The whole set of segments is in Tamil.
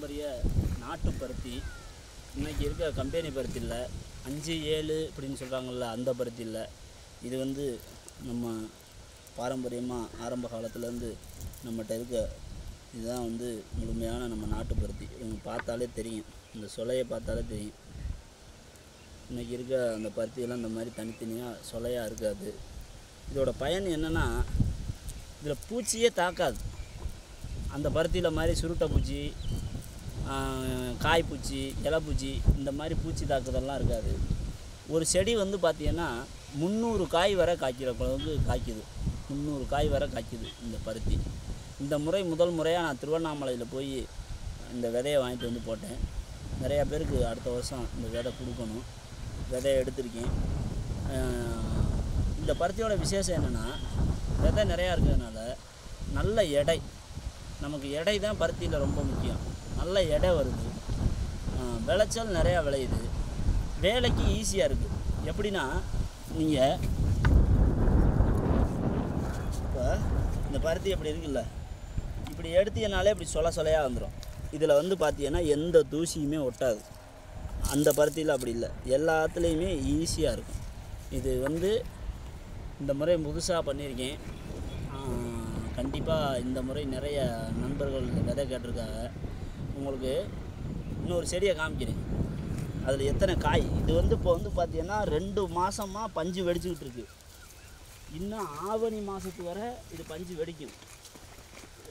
பாரம்பரிய நாட்டு பருத்தி. இன்னைக்கு இருக்க கம்பெனி பருத்தி இல்லை. அஞ்சு ஏழு அப்படின்னு சொல்கிறாங்கல்ல அந்த பருத்தி இல்லை. இது வந்து நம்ம பாரம்பரியமாக ஆரம்ப காலத்துலேருந்து நம்மகிட்ட இருக்க இதுதான் வந்து முழுமையான நம்ம நாட்டு பருத்தி. இவங்க பார்த்தாலே தெரியும். இந்த சொலையை பார்த்தாலே தெரியும். இன்றைக்கி இருக்க அந்த பருத்தியெல்லாம் இந்த மாதிரி தனித்தனியாக சொலையாக இருக்காது. இதோட பயன் என்னென்னா இதில் பூச்சியே தாக்காது. அந்த பருத்தியில் மாதிரி சுருட்டை பூச்சி காய்ப்பூச்சி காய் பூச்சி இலை பூச்சி இந்த மாதிரி பூச்சி தாக்குதல்லாம் இருக்காது. ஒரு செடி வந்து பார்த்திங்கன்னா முந்நூறு காய் வரை காய்க்கிற அளவுக்கு காய்க்குது. முந்நூறு காய் வரை காய்க்குது இந்த பருத்தி. இந்த முறை முதல் முறையாக நான் திருவண்ணாமலையில் போய் இந்த விதையை வாங்கிட்டு வந்து போட்டேன். நிறையா பேருக்கு அடுத்த வருஷம் இந்த விதை கொடுக்கணும். விதையை எடுத்திருக்கேன். இந்த பருத்தியோட விசேஷம் என்னென்னா விதை நிறையா இருக்கிறதுனால நல்ல எடை நமக்கு எடை தான் பருத்தியில் ரொம்ப முக்கியம். நல்ல எடை வருது. விளைச்சல் நிறையா விளையுது. வேலைக்கு ஈஸியாக இருக்குது எப்படின்னா நீங்கள் இப்போ இந்த பருத்தி எப்படி இருக்குல்ல இப்படி எடுத்தீங்கனாலே இப்படி சொல சொலையாக வந்துடும் இதில் வந்து பார்த்தீங்கன்னா எந்த தூசியுமே ஒட்டாது. அந்த பருத்தியில் அப்படி இல்லை. எல்லாத்துலேயுமே ஈஸியாக இருக்கும். இது வந்து இந்த முறை புதுசாக பண்ணியிருக்கேன். கண்டிப்பாக இந்த முறை நிறைய நண்பர்கள் விதை கேட்டிருக்காங்க. உங்களுக்கு இன்னொரு செடியை காமிக்கிறேன். அதில் எத்தனை காய்? இது வந்து இப்போ வந்து பார்த்தீங்கன்னா ரெண்டு மாதமாக பஞ்சு வெடிச்சுக்கிட்டு இருக்கு. இன்னும் ஆவணி மாதத்து வரை இது பஞ்சு வெடிக்கும்.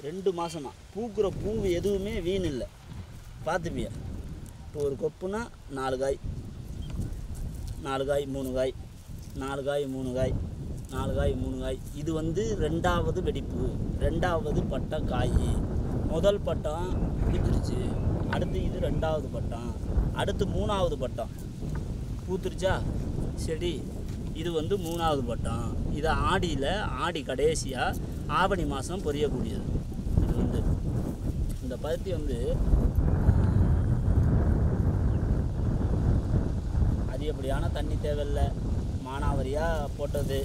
ரெண்டு மாதமாக பூக்கிற பூ எதுவுமே வீண் இல்லை. பார்த்துப்பியா இப்போ ஒரு கொப்புனா நாலு காய். நாலு காய் மூணு காய். நாலு காய் மூணு காய். நாலு காய் மூணு காய் இது வந்து ரெண்டாவது வெடிப்பு. ரெண்டாவது பட்டம் காய். முதல் பட்டம் பூத்துருச்சு. அடுத்து இது ரெண்டாவது பட்டம். அடுத்து மூணாவது பட்டம். பூத்துருச்சா? செடி இது வந்து மூணாவது பட்டம். இது ஆடியில் ஆடி கடைசியாக ஆவணி மாதம் பொரியக்கூடியது. இது வந்து இந்த பருத்தி வந்து அதிகப்படியான தண்ணி தேவையில்லை. மானாவரியாக போட்டது.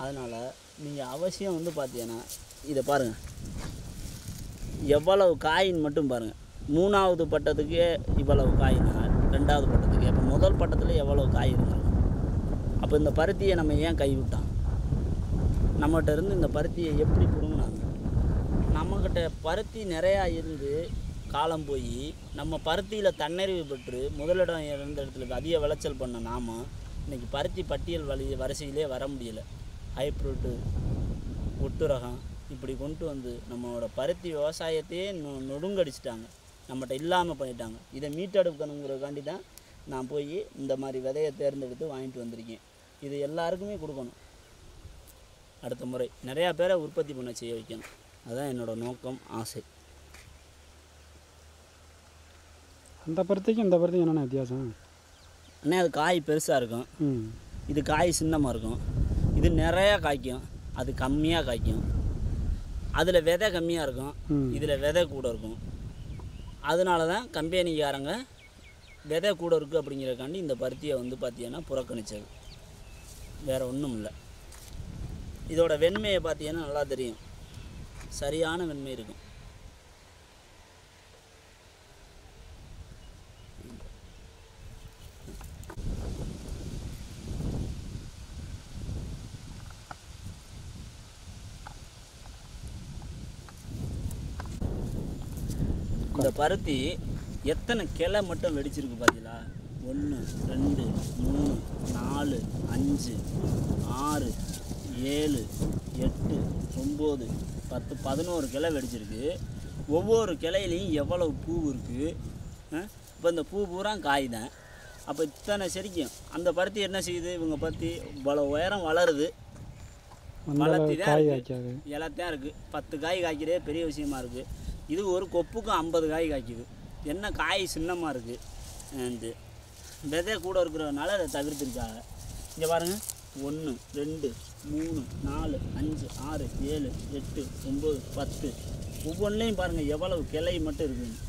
அதனால் நீங்கள் அவசியம் வந்து பார்த்தீங்கன்னா இதை பாருங்கள் எவ்வளவு காயின் மட்டும் பாருங்கள் மூணாவது பட்டத்துக்கே இவ்வளவு காயினா ரெண்டாவது பட்டத்துக்கு. அப்போ முதல் பட்டத்தில் எவ்வளவு காய் இருந்தாலும் அப்போ இந்த பருத்தியை நம்ம ஏன் கைவிட்டோம்? நம்மகிட்ட இருந்து இந்த பருத்தியை எப்படி பிடுங்கினாங்க? நம்மக்கிட்ட பருத்தி நிறையா இருந்து காலம் போய் நம்ம பருத்தியில் தன்னறிவு பெற்று முதலிடம் இருந்த இடத்துல அதிக விளைச்சல் பண்ண நாம இன்னைக்கு பருத்தி பட்டியல் வழி வரிசையிலே வர முடியலை. ஹைப்ரிட்டு ஒட்டு ரகம் இப்படி கொண்டு வந்து நம்மளோட பருத்தி விவசாயத்தையே நொ நொடுங்கடிச்சிட்டாங்க. நம்மகிட்ட இல்லாமல் பண்ணிட்டாங்க. இதை மீட்டெடுக்கணுங்கிறதுக்காண்டி தான் நான் போய் இந்த மாதிரி விதையை தேர்ந்தெடுத்து வாங்கிட்டு வந்திருக்கேன். இது எல்லாருக்குமே கொடுக்கணும். அடுத்த முறை நிறையா பேரை உற்பத்தி பண்ண செய்ய வைக்கணும். அதுதான் என்னோட நோக்கம் ஆசை. அந்த பருத்திக்கும் இந்த பருத்திக்கும் என்னென்ன வித்தியாசம்? அண்ணே அது காய் பெருசாக இருக்கும். ம். இது காய் சின்னமாக இருக்கும். இது நிறையா காய்க்கும். அது கம்மியாக காய்க்கும். அதில் விதை கம்மியாக இருக்கும். இதில் விதை கூட இருக்கும். அதனால தான் கம்பெனிக்காரங்க விதை கூட இருக்குது அப்படிங்கிறக்காண்டி இந்த பருத்தியை வந்து பார்த்தீங்கன்னா புறக்கணிச்சது. வேறு ஒன்றும் இல்லை. இதோட வெண்மையை பார்த்தீங்கன்னா நல்லா தெரியும். சரியான வெண்மை இருக்கும். இந்த பருத்தி எத்தனை கிளை மட்டும் வெடிச்சிருக்கு பார்த்தீங்களா ஒன்று ரெண்டு மூணு நாலு அஞ்சு ஆறு ஏழு எட்டு ஒம்பது பத்து பதினோரு கிளை வெடிச்சிருக்கு. ஒவ்வொரு கிளையிலையும் எவ்வளவு பூ இருக்குது இப்போ இந்த பூ பூரா காய் தான் அப்போ இத்தனை செடிக்கும் அந்த பருத்தி என்ன செய்யுது? இவங்க பருத்தி இவ்வளோ உயரம் வளருது. வளர்த்தி தான் எல்லாத்தையும் இருக்குது பத்து காய் காய்க்கிறதே பெரிய விஷயமா இருக்குது இது ஒரு கொப்புக்கும் ஐம்பது காய் காய்க்குது. என்ன காய் சின்னமாக இருக்குது விதை கூட இருக்கிறதுனால அதை தவிர்த்துருக்காங்க. இங்கே பாருங்கள் ஒன்று ரெண்டு மூணு நாலு அஞ்சு ஆறு ஏழு எட்டு ஒம்பது பத்து. ஒவ்வொன்றிலையும் பாருங்கள் எவ்வளவு கிளை மட்டும் இருக்குதுன்னு